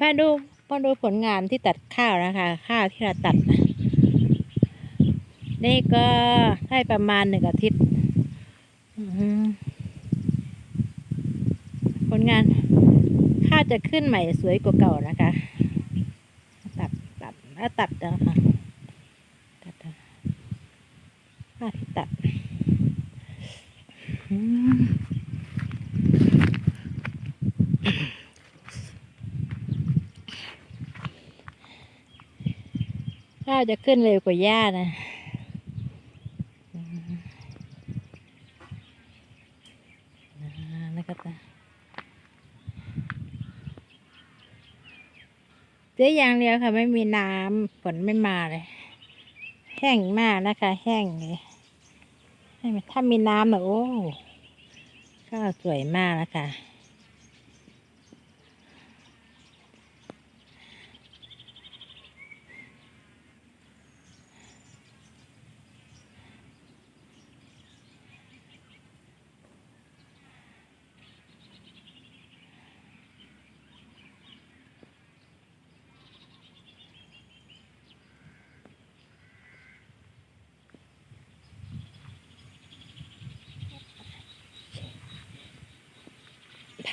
มาดูมาดูผลงานที่ตัดข้าวนะคะ ข้าวที่เราตัด นี่ก็ได้ประมาณหนึ่งอาทิตย์ผลงาน ข้าวจะขึ้นใหม่สวยกว่าเก่านะคะ ตัดตัดแล้วตัดนะคะตัดข้าวที่ตัด อืม ข้าวจะขึ้นเร็วกว่าหญ้านะนะครับเจ๊อย่างเดียวค่ะ ไม่มีน้ำฝนไม่มาเลย แห้งมากนะคะ แห้งเลยถ้ามีน้ำนะโอ้ข้าวสวยมากนะคะ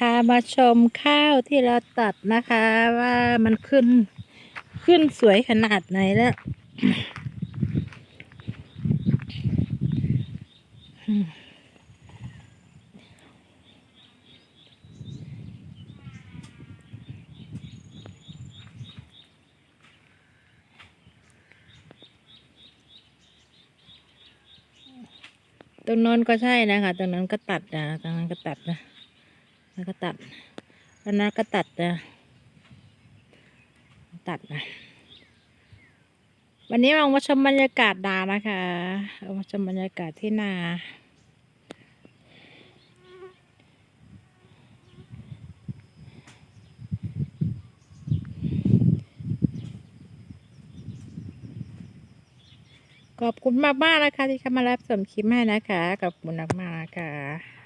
ามาชมข้าวที่เราตัดนะคะว่ามันขึ้นขึ้นสวยขนาดไหนแล้วตรงโน้นก็ใช่นะคะตรงนั้นก็ตัดนะตรงนั้นก็ตัดนะ แล้วก็ตัดแล้วนั้นก็ตัดนะตัดนะวันนี้เรามาชมบรรยากาศนานะคะเรามาชมบรรยากาศที่นาขอบคุณมากมากๆนะคะที่เข้ามารับชมคลิปให้นะคะขอบคุณมากๆนะคะ